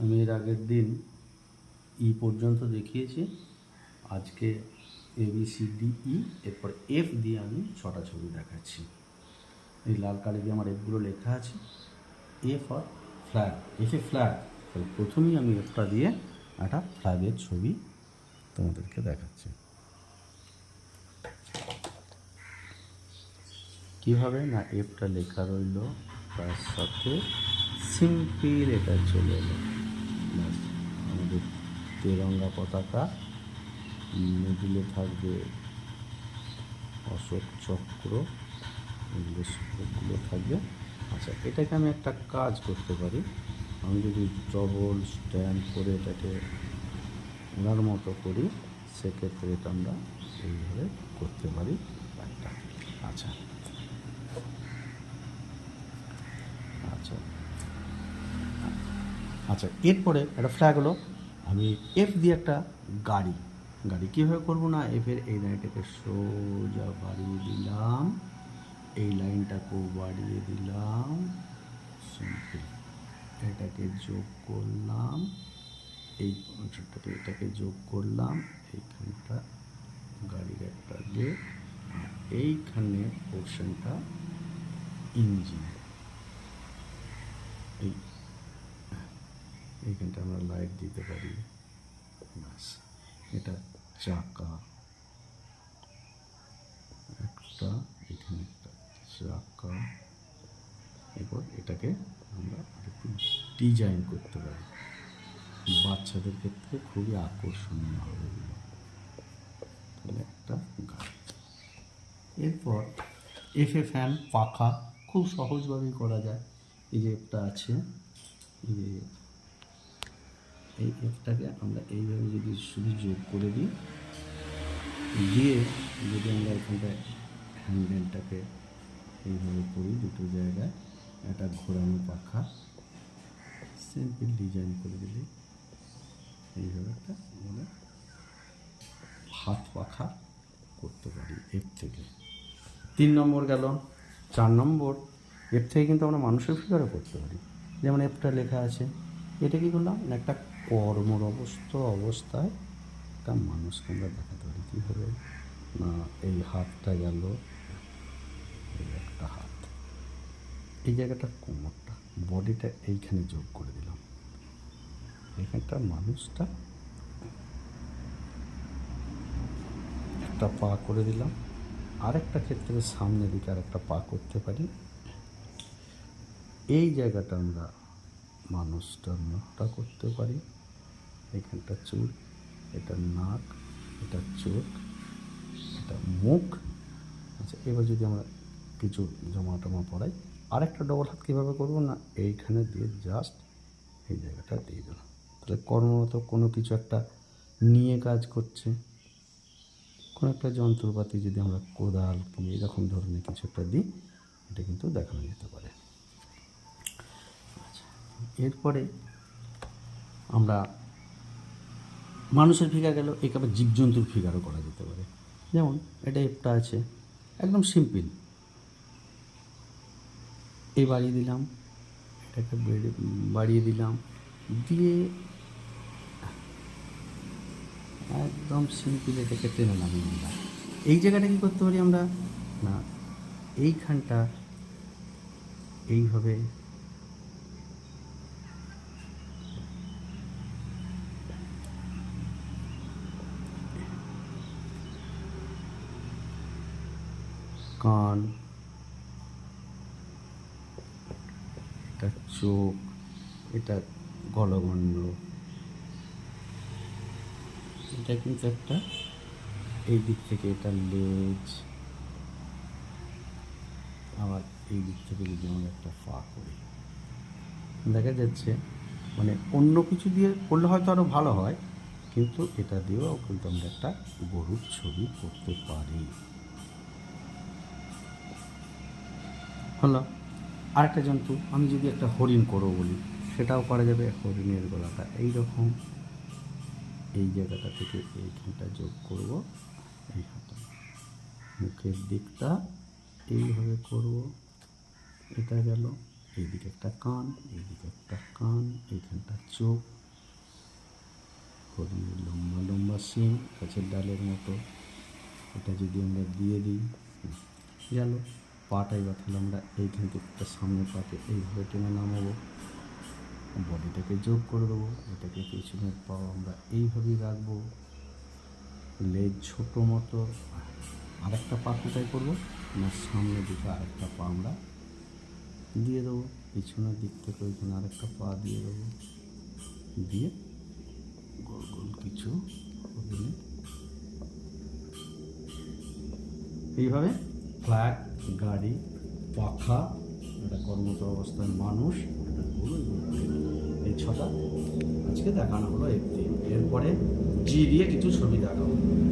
আমি এর আগের দিন ই পর্যন্ত দেখিয়েছি। আজকে A B C D E এরপর এফ দিয়ে আমি ছটা ছবি দেখাচ্ছি। এই লাল কালি দিয়ে আমার এফগুলো লেখা আছে। এ ফর ফ্ল্যাগ এফে ফ্ল্যাগ তাহলে প্রথমেই আমি এফটা দিয়ে একটা ফ্ল্যাগের ছবি তোমাদেরকে দেখাচ্ছি। কীভাবে না এফটা লেখা রইল? তার সাথে সিম্পল এটা চলে এলো। ব্যাস আমাদের তেরঙ্গা পতাকা মিডিলে থাকবে অশোক চক্র এগুলো থাকবে। আচ্ছা এটাকে আমি একটা কাজ করতে পারি। আমি যদি ডবল স্ট্যান্ড করে এটাকে ওনার মতো করি, সেক্ষেত্রে এটা আমরা এইভাবে করতে পারি আচ্ছা। আচ্ছা এরপরে একটা ফ্ল্যাগ হলো, আমি এফ দিয়ে একটা গাড়ি গাড়ি কীভাবে করব না? এফের এই লাইনটাকে সোজা বাড়িয়ে দিলাম, এই লাইনটাকেও বাড়িয়ে দিলাম এটাকে যোগ করলাম, এই অংশটাতে এটাকে যোগ করলাম, এইখানটা গাড়ির একটা আর এইখানে পোর্শনটা ইঞ্জিন এই এইখানটা আমরা লাইট দিতে পারি। ব্যাস, এটা চাকা। একটা, এখানে একটা চাকা। এরপর এটাকে আমরা একটু ডিজাইন করতে পারি। বাচ্চাদের ক্ষেত্রে খুবই আকর্ষণীয় হবে তাহলে একটা গাড়ি। এরপর এফে ফ্যান পাখা, খুব সহজভাবেই করা যায়। এই যে একটা আছে, এই যে এই এফটাকে আমরা এইভাবে যদি শুধু যোগ করে দিই, দিয়ে যদি আমরা এখানটায় হ্যান্ডেলটাকে এইভাবে করি দুটো জায়গায়, একটা ঘোরানো পাখা সিম্পল ডিজাইন করে দিলে এইভাবে একটা আমরা হাত পাখা করতে পারি এর থেকে। তিন নম্বর গেল, চার নম্বর এর থেকে কিন্তু আমরা মানুষের ফিগারও করতে পারি। যেমন এফটা লেখা আছে, এটা কি করলাম? না একটা কর্মরবস্থ অবস্থায় একটা মানুষকে আমরা দেখাতে পারি। কীভাবে না, এই হাতটা গেল, এই একটা হাত। এই জায়গাটা কোমরটা, বডিটা এইখানে যোগ করে দিলাম। এখানটা মানুষটা একটা পা করে দিলাম। আরেকটা ক্ষেত্রে সামনের দিকে আরেকটা পা করতে পারি। এই জায়গাটা আমরা মানুষটার মুখটা করতে পারি? এখানটা চুল, এটা নাক, এটা চোখ, এটা মুখ। আচ্ছা এবার যদি আমরা কিছু জমা টমা পড়াই আরেকটা ডবল হাত কীভাবে করব? না, এইখানে দিয়ে জাস্ট এই জায়গাটা দিয়ে দিলাম। তাহলে কর্মরত কোনো কিছু একটা নিয়ে কাজ করছে। কোনো একটা যন্ত্রপাতি যদি আমরা কোদাল এরকম ধরনের কিছু একটা দিই, এটা কিন্তু দেখানো যেতে পারে। এরপরে আমরা মানুষের ফিগার গেল, একে আবার জীবজন্তুর ফিগারও করা যেতে পারে। যেমন এটা একটা আছে, একদম সিম্পল এই বাড়িয়ে দিলাম এটাকে বেড়ে, বাড়িয়ে দিলাম, দিয়ে একদম সিম্পল এটাকে টেনে নামিয়ে দিলাম এই জায়গাটা কী করতে পারি আমরা? না, এইখানটা এইভাবে কান এটা চোখ, এটা গলগণ্ড। এটা কিন্তু একটা এই দিক থেকে এটা লেজ। আবার এই দিক থেকে যদি আমরা একটা পা করি, দেখা যাচ্ছে মানে অন্য কিছু দিয়ে করলে হয়তো আরও ভালো হয়, কিন্তু এটা দিয়েও কিন্তু আমরা একটা গরুর ছবি করতে পারি। হলো, আরেকটা জন্তু, আমি যদি একটা হরিণ করো বলি, সেটাও করা যাবে হরিণের গলাটা। এই রকম এই জায়গাটা থেকে এইখানটা যোগ করব এইখানটা মুখের দিকটা এইভাবে করব, এটা গেল, এইদিকে একটা কান, এইদিকে একটা কান, এইখানটা চোখ। হরিণের লম্বা লম্বা শিং, গাছের ডালের মতো। এটা যদি আমরা দিয়ে দিই, গেল। পাটাই বা তাহলে আমরা এইখান থেকে একটা সামনে পাকে এইভাবে টেনে নামাবো। বডিটাকে যোগ করে দেবো, এটাকে পেছনের পা আমরা এইভাবেই রাখব। লেজ ছোটো মতো, আরেকটা পা কোথায় করব? না, সামনের দিকে আরেকটা পা আমরা দিয়ে দেবো। পিছনের দিক থেকে ওইখানে আরেকটা পা দিয়ে দেবো। দিয়ে গোল গোল কিছু এইভাবে ফ্ল্যাগ গাড়ি, পাখা, একটা কর্মরত অবস্থার মানুষ, একটা গরু এই ছটা আজকে দেখানো হলো একটি। এরপরে জি দিয়ে কিছু ছবি দেখাবো।